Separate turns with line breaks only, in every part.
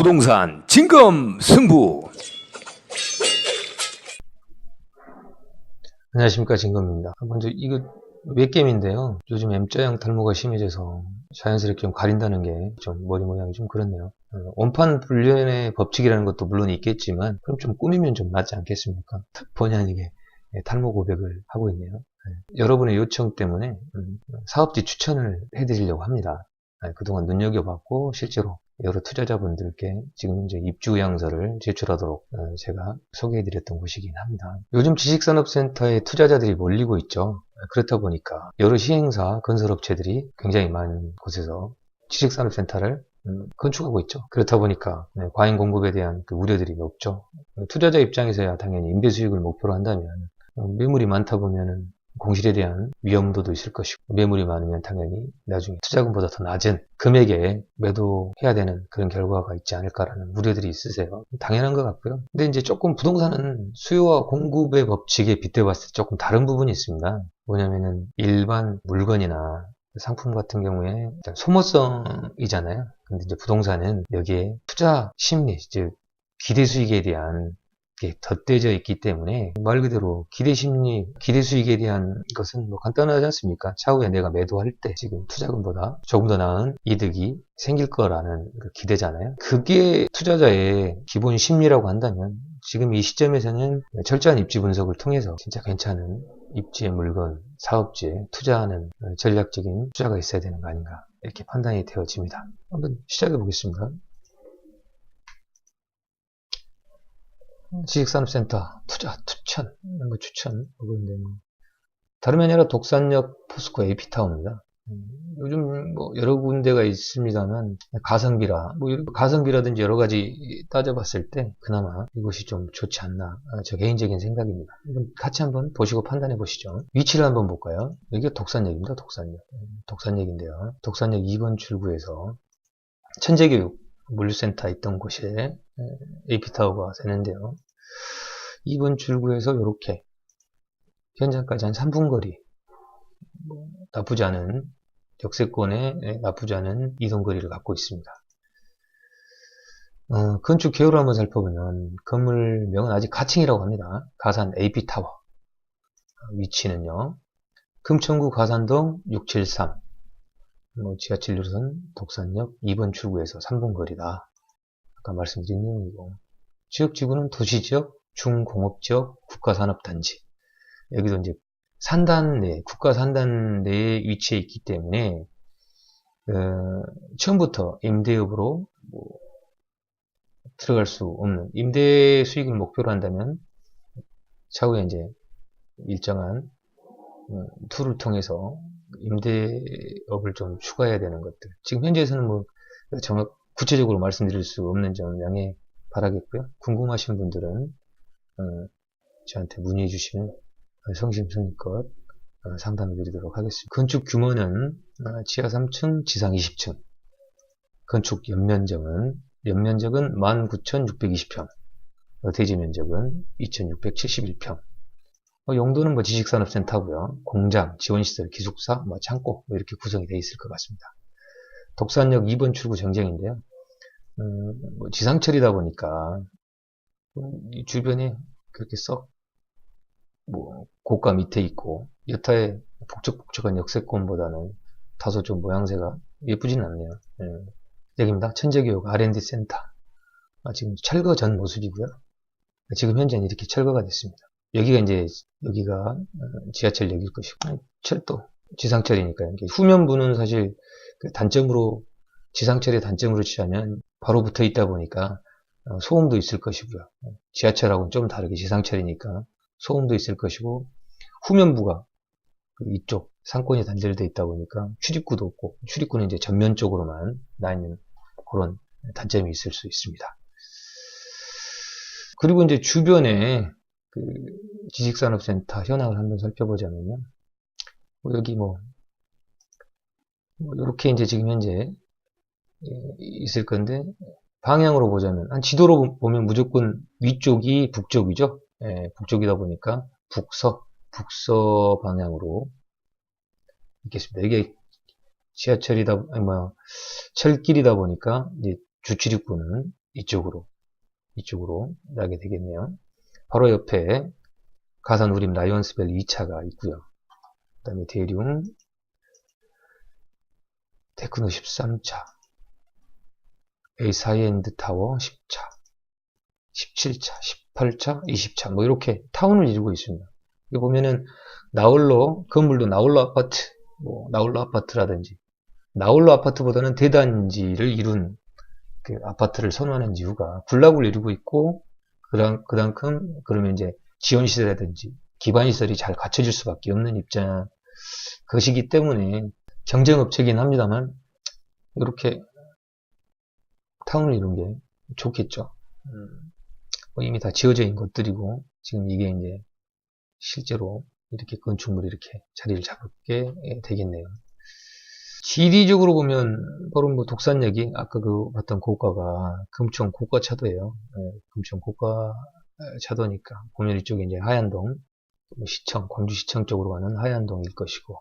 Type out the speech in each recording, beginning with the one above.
부동산 진검 승부
안녕하십니까 진검입니다. 먼저 이거 웹겜인데요. 요즘 M자형 탈모가 심해져서 자연스럽게 좀 가린다는 게 좀 머리 모양이 좀 그렇네요. 어, 원판 불련의 법칙이라는 것도 물론 있겠지만 그럼 좀 꾸미면 좀 낫지 않겠습니까? 본의 아니게 예, 탈모 고백을 하고 있네요. 예, 여러분의 요청 때문에 음, 사업지 추천을 해드리려고 합니다. 예, 그동안 눈여겨봤고 실제로 여러 투자자분들께 지금 이제 입주 양서를 제출하도록 어, 제가 소개해드렸던 곳이긴 합니다. 요즘 지식산업센터에 투자자들이 몰리고 있죠. 그렇다 보니까 여러 시행사, 건설업체들이 굉장히 많은 곳에서 지식산업센터를 음, 건축하고 있죠. 그렇다 보니까 네, 과잉 공급에 대한 그 우려들이 높죠. 투자자 입장에서야 당연히 임대 수익을 목표로 한다면 어, 매물이 많다 보면은 공실에 대한 위험도도 있을 것이고 매물이 많으면 당연히 나중에 투자금보다 더 낮은 금액에 매도해야 되는 그런 결과가 있지 않을까라는 우려들이 있으세요. 당연한 것 같고요. 근데 이제 조금 부동산은 수요와 공급의 법칙에 빗대봤을 때 조금 다른 부분이 있습니다. 뭐냐면은 일반 물건이나 상품 같은 경우에 소모성이잖아요. 근데 이제 부동산은 여기에 투자 심리, 즉 기대 수익에 대한 게 덧대져 있기 때문에 말 그대로 기대 심리, 기대 수익에 대한 것은 뭐 간단하지 않습니까? 차후에 내가 매도할 때 지금 투자금보다 조금 더 나은 이득이 생길 거라는 그 기대잖아요. 그게 투자자의 기본 심리라고 한다면 지금 이 시점에서는 철저한 입지 분석을 통해서 진짜 괜찮은 입지의 물건, 사업지에 투자하는 전략적인 투자가 있어야 되는 거 아닌가 이렇게 판단이 되어집니다. 한번 시작해 보겠습니다. 지식산업센터 투자 추천 이런 거 추천 그건데 뭐 다름이 아니라 독산역 포스코 에이피타운입니다. 음, 요즘 뭐 여러 군데가 있습니다만 가성비라 뭐 가성비라든지 여러 가지 따져봤을 때 그나마 이곳이 좀 좋지 않나 아, 저 개인적인 생각입니다. 같이 한번 보시고 판단해 보시죠. 위치를 한번 볼까요? 여기가 독산역입니다. 독산역 음, 독산역인데요. 독산역 2번 출구에서 천재교육 물류센터 있던 곳에 AP타워가 되는데요. 2번 출구에서 이렇게 현장까지 한 3분 거리 뭐 나쁘지 않은 역세권에 나쁘지 않은 이동거리를 갖고 있습니다. 어, 건축 개요를 한번 살펴보면 건물명은 아직 가칭이라고 합니다. 가산 AP타워 위치는요. 금천구 가산동 673 뭐 지하철 1호선 독산역 2번 출구에서 3분 거리다. 아까 말씀드린 내용이고 지역지구는 도시지역, 중공업지역, 국가산업단지 여기도 이제 산단 내, 국가산단 내에 위치해 있기 때문에 어, 처음부터 임대업으로 뭐 들어갈 수 없는 임대 수익을 목표로 한다면 차후에 이제 일정한 어, 툴을 통해서 임대업을 좀 추가해야 되는 것들. 지금 현재에서는 뭐 정확 구체적으로 말씀드릴 수 없는 점 양해 바라겠고요. 궁금하신 분들은 어, 저한테 문의해 주시면 성심성의껏 어, 상담해 드리도록 하겠습니다. 건축 규모는 어, 지하 3층, 지상 20층. 건축 연면적은 연면적은 19,620평. 어, 대지 면적은 2,671평. 뭐 용도는 뭐 지식산업센터고요. 공장, 지원시설, 기숙사, 뭐 창고 뭐 이렇게 구성이 되어 있을 것 같습니다. 독산역 2번 출구 정쟁인데요. 음, 뭐 지상철이다 보니까 이 주변에 그렇게 썩 뭐 고가 밑에 있고 여타의 북적북적한 역세권보다는 다소 좀 모양새가 예쁘진 않네요. 네. 여기입니다. 천재교육 R&D 센터. 아, 지금 철거 전 모습이고요. 지금 현재는 이렇게 철거가 됐습니다. 여기가 이제 여기가 어, 지하철역일 것이고 철도 지상철이니까 후면부는 사실 그 단점으로 지상철의 단점으로 치자면 바로 붙어 있다 보니까 어, 소음도 있을 것이고요. 지하철하고는 좀 다르게 지상철이니까 소음도 있을 것이고 후면부가 그 이쪽 상권이 단절되어 있다 보니까 출입구도 없고 출입구는 이제 전면 쪽으로만 나 있는 그런 단점이 있을 수 있습니다. 그리고 이제 주변에 그 지식산업센터 현황을 한번 살펴보자면요. 뭐 여기 뭐, 뭐 이렇게 이제 지금 현재 있을 건데 방향으로 보자면 한 지도로 보면 무조건 위쪽이 북쪽이죠. 예, 북쪽이다 보니까 북서 북서 방향으로 있겠습니다. 이게 지하철이다 아니 뭐 철길이다 보니까 이제 주출입구는 이쪽으로, 이쪽으로 나게 되겠네요. 바로 옆에 가산 우림 라이온스벨 2차가 있고요. 그 다음에 대륙, 테크노 13차, A 사이엔드 타워 10차, 17차, 18차, 20차, 뭐 이렇게 타운을 이루고 있습니다. 여기 보면은 나홀로, 건물도 나홀로 아파트, 뭐 나홀로 아파트라든지, 나홀로 아파트보다는 대단지를 이룬 그 아파트를 선호하는 이유가 군락을 이루고 있고, 그당, 그만큼, 그러면 이제 지원시설이라든지 기반시설이 잘 갖춰질 수밖에 없는 입장, 것이기 때문에 경쟁업체긴 합니다만, 이렇게 타운을 이룬 게 좋겠죠. 음, 뭐 이미 다 지어져 있는 것들이고, 지금 이게 이제 실제로 이렇게 건축물이 이렇게 자리를 잡게 되겠네요. 지리적으로 보면, 바로 뭐 독산역이 아까 그 봤던 고가가 금천 고가 차도예요. 예, 금천 고가 차도니까, 보면 이쪽에 이제 하얀동, 뭐 시청, 광주시청 쪽으로 가는 하얀동일 것이고,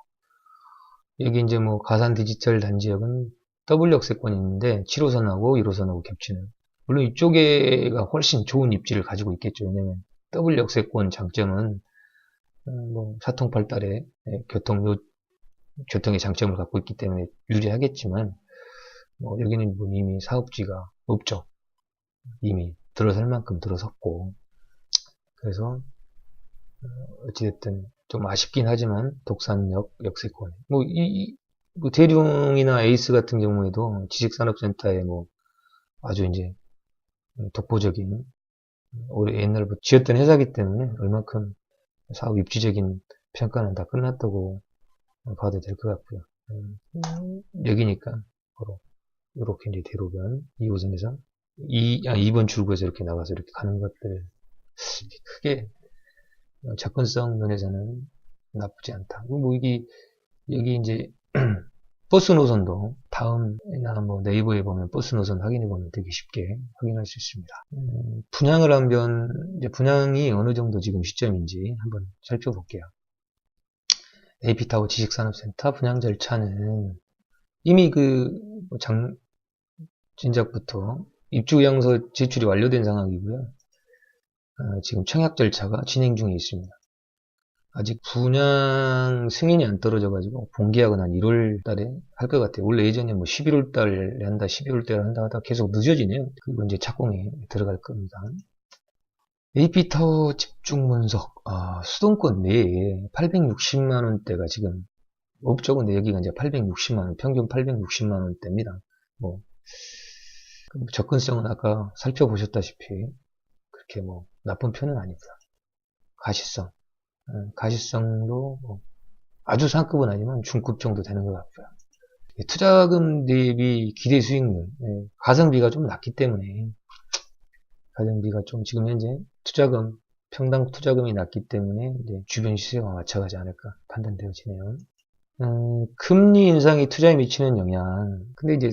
여기 이제 뭐 가산 디지털 단지역은 W 역세권이 있는데 7호선하고 1호선하고 겹치는 물론 이쪽에가 훨씬 좋은 입지를 가지고 있겠죠. 왜냐면 W 역세권 장점은 음, 뭐 사통팔달의 예, 교통 요 교통의 장점을 갖고 있기 때문에 유리하겠지만 뭐 여기는 뭐 이미 사업지가 없죠. 이미 들어설 만큼 들어섰고 그래서 어, 어찌됐든 좀 아쉽긴 하지만 독산역 역세권 뭐 이, 뭐 대룡이나 에이스 같은 경우에도 지식산업센터에 뭐 아주 이제 독보적인 올해 옛날부터 지었던 회사기 때문에 얼만큼 사업 입지적인 평가는 다 끝났다고 봐도 될 것 같고요. 음, 여기니까 바로 이렇게 이제 대로변 2호선에서 2, 아, 2번 출구에서 이렇게 나가서 이렇게 가는 것들 크게 접근성 면에서는 나쁘지 않다. 뭐 이게 여기 이제 버스 노선도 다음이나 뭐 네이버에 보면 버스 노선 확인해 보면 되게 쉽게 확인할 수 있습니다. 음, 분양을 이제 분양이 어느 정도 지금 시점인지 한번 살펴볼게요. AP타워 지식산업센터 분양 절차는 이미 그 장, 진작부터 입주의향서 제출이 완료된 상황이고요. 어, 지금 청약 절차가 진행 중에 있습니다. 아직 분양 승인이 안 떨어져가지고 본계약은 한 1월 달에 할 것 같아요. 원래 예전에 뭐 11월 달에 한다, 12월 달에 한다 하다 계속 늦어지네요. 그리고 이제 착공에 들어갈 겁니다. AP타워 집중 분석, 아, 수도권 내에 860만 원대가 지금 없죠. 근데 여기가 이제 860만 원, 평균 860만 원대입니다. 뭐, 접근성은 아까 살펴보셨다시피 그렇게 뭐 나쁜 편은 아닙니다. 가시성, 가시성도 뭐 아주 상급은 아니면 중급 정도 되는 것 같고요. 투자금 대비 기대 수익률, 예, 가성비가 좀 낮기 때문에 가성비가 좀 지금 현재 투자금 평당 투자금이 낮기 때문에 주변 시세와 맞춰가지 않을까 판단되어지네요. 음, 금리 인상이 투자에 미치는 영향. 근데 이제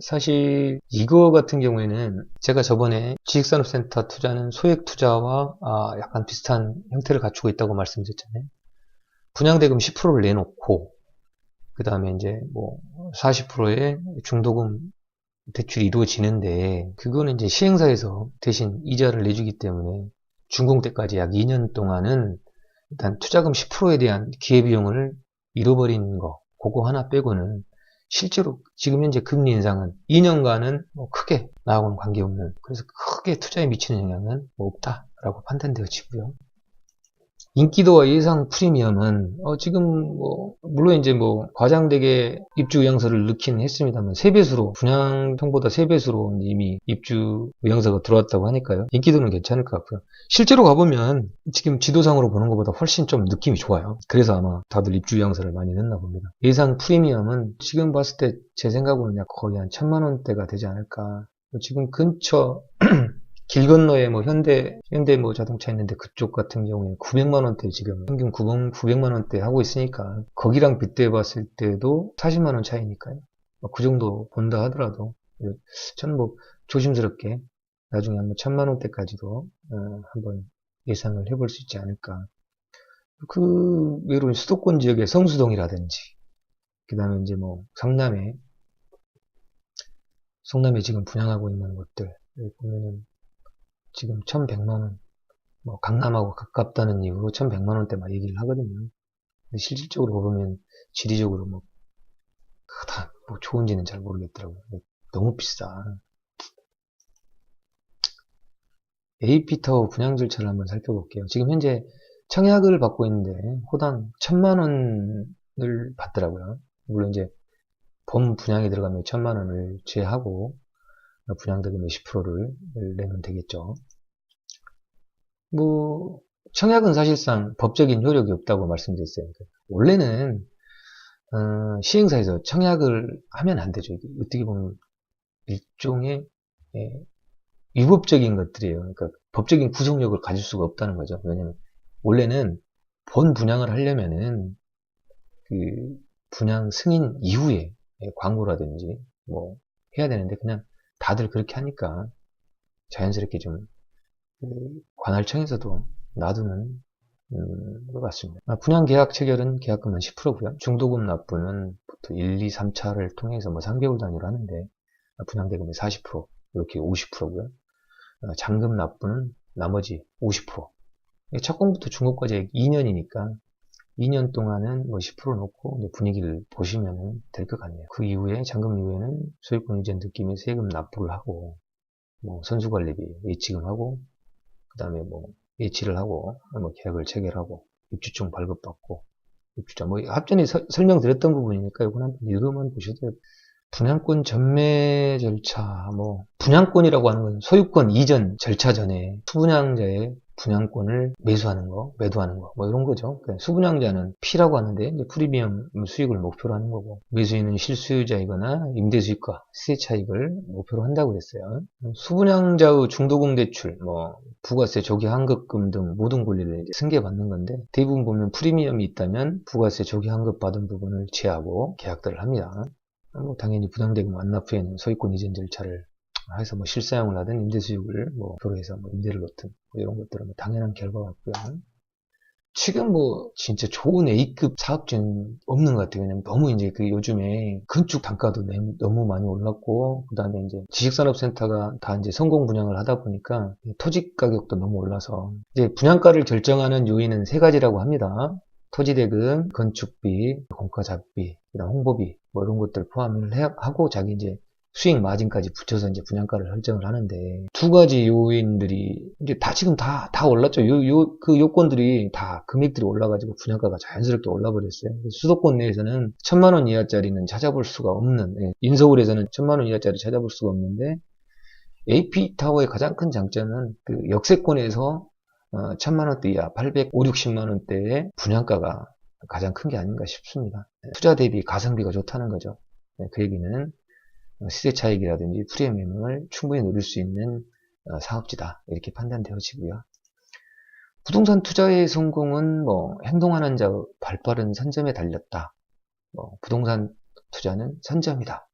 사실 이거 같은 경우에는 제가 저번에 지식산업센터 투자는 소액 투자와 아, 약간 비슷한 형태를 갖추고 있다고 말씀드렸잖아요. 분양대금 10%를 내놓고 그 다음에 이제 뭐 40%의 중도금 대출이 이루어지는데 그거는 이제 시행사에서 대신 이자를 내주기 때문에 준공 때까지 약 2년 동안은 일단 투자금 10%에 대한 기회비용을 잃어버린 거 그거 하나 빼고는 실제로 지금 현재 금리 인상은 2년간은 뭐 크게 나하고는 관계없는 그래서 크게 투자에 미치는 영향은 뭐 없다라고 판단되어지고요. 인기도와 예상 프리미엄은 어 지금 뭐 물론 이제 뭐 과장되게 입주 의향서를 넣긴 했습니다만 3배수로 분양통보다 3배수로 이미 입주 의향서가 들어왔다고 하니까요. 인기도는 괜찮을 것 같고요. 실제로 가보면 지금 지도상으로 보는 것보다 훨씬 좀 느낌이 좋아요. 그래서 아마 다들 입주 의향서를 많이 넣나 봅니다. 예상 프리미엄은 지금 봤을 때 제 생각으로는 약 거의 한 천만 원대가 되지 않을까. 지금 근처 길 건너에 뭐 현대 현대 뭐 자동차 있는데 그쪽 같은 경우에 900만 원대 지금 평균 900만 원대 하고 있으니까 거기랑 빗대 봤을 때도 40만 원 차이니까요. 뭐그 정도 본다 하더라도 저는 뭐 조심스럽게 나중에 한번 천만 원대까지도 어, 한번 예상을 해볼 수 있지 않을까. 그 외로운 수도권 지역의 성수동이라든지 그 다음에 이제 뭐 성남에 성남에 지금 분양하고 있는 여기 보면은 지금 1100만원, 뭐 강남하고 가깝다는 이유로 1100만원대 막 얘기를 하거든요. 근데 실질적으로 보면 지리적으로 뭐, 다, 뭐 좋은지는 잘 모르겠더라고요. 너무 비싸. AP타워 분양 절차를 한번 살펴볼게요. 지금 현재 청약을 받고 있는데 호당 1000만원을 받더라고요. 물론 이제 본 분양이 들어가면 1000만원을 제하고 분양대금의 10%를 내면 되겠죠. 뭐 청약은 사실상 법적인 효력이 없다고 말씀드렸어요. 그러니까 원래는 어, 시행사에서 청약을 하면 안 되죠. 어떻게 보면 일종의 예, 위법적인 것들이에요. 그러니까 법적인 구속력을 가질 수가 없다는 거죠. 왜냐면 원래는 본 분양을 하려면은 그 분양 승인 이후에 예, 광고라든지 뭐 해야 되는데 그냥 다들 그렇게 하니까 자연스럽게 좀그 관할청에서도 놔두는 음, 것 같습니다. 아, 분양 계약 체결은 계약금은 10%고요. 중도금 납부는 보통 1, 2, 3차를 통해서 뭐 3개월 단위로 하는데 아, 분양대금의 40% 이렇게 50%고요. 잔금 납부는 나머지 50%. 첫 공부터 중고까지 2년이니까 2년 동안은 뭐 10% 놓고 분위기를 보시면 될 것 같네요. 그 이후에 잔금 이후에는 소유권 이전 느낌의 세금 납부를 하고 뭐 선수관리비 예치금 하고 그 다음에 뭐 예치를 하고 뭐 계약을 체결하고 입주총 발급받고 입주자 뭐 합전에 서- 설명드렸던 부분이니까 이건 한번 읽으면 보셔도. 분양권 전매 절차 뭐 분양권이라고 하는 건 소유권 이전 절차 전에 수분양자의 분양권을 매수하는 거, 매도하는 거, 뭐 이런 거죠. 그러니까 수분양자는 P라고 하는데 이제 프리미엄 수익을 목표로 하는 거고 매수인은 실수요자이거나 임대 수익과 시세 차익을 목표로 한다고 그랬어요. 수분양자의 중도금 대출, 뭐 부가세 조기 환급금 등 모든 권리를 승계받는 건데 대부분 보면 프리미엄이 있다면 부가세 조기 환급 받은 부분을 제하고 계약들을 합니다. 뭐 당연히 부당대금 완납 후에는 소유권 이전 절차를 해서 뭐 실사용을 하든 임대 수익을 뭐 도로해서 뭐 임대를 놓든 뭐 이런 것들은 뭐 당연한 결과 같고요. 지금 뭐 진짜 좋은 A급 사업지는 없는 것 같아요. 왜냐면 너무 이제 그 요즘에 건축 단가도 내- 너무 많이 올랐고 그다음에 이제 지식산업센터가 다 이제 성공 분양을 하다 보니까 토지 가격도 너무 올라서 이제 분양가를 결정하는 요인은 세 가지라고 합니다. 토지 대금, 건축비, 공과잡비, 그다음 홍보비 뭐 이런 것들 포함을 해- 하고 자기 이제 수익 마진까지 붙여서 이제 분양가를 설정을 하는데 두 가지 요인들이 이제 다 지금 다다 올랐죠. 요 요 그 요건들이 다 금액들이 올라가지고 분양가가 자연스럽게 올라버렸어요. 수도권 내에서는 천만 원 이하짜리는 찾아볼 수가 없는 예, 인서울에서는 천만 원 이하짜리 찾아볼 수가 없는데 AP 타워의 가장 큰 장점은 그 역세권에서 어, 천만 원대 이하 800, 5, 60만 원대의 분양가가 가장 큰 게 아닌가 싶습니다. 투자 대비 가성비가 좋다는 거죠. 네, 그 얘기는 시세 차익이라든지 프리미엄을 충분히 누릴 수 있는 어, 사업지다 이렇게 판단되어지고요. 부동산 투자의 성공은 뭐 행동하는 자 발빠른 선점에 달렸다. 뭐 부동산 투자는 선점이다.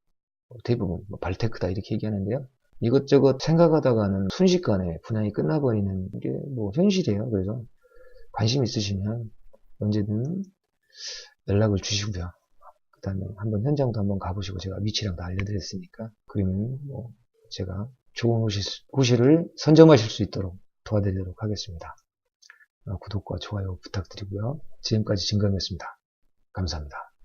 뭐 대부분 뭐 발테크다 이렇게 얘기하는데요. 이것저것 생각하다가는 순식간에 분양이 끝나버리는 게 뭐 현실이에요. 그래서 관심 있으시면 언제든 연락을 주시고요. 그 다음에 한번 현장도 한번 가보시고 제가 위치랑 다 알려드렸으니까 그러면 뭐 제가 좋은 호시, 호시를 선점하실 수 있도록 도와드리도록 하겠습니다. 어, 구독과 좋아요 부탁드리고요. 지금까지 진검이었습니다. 감사합니다.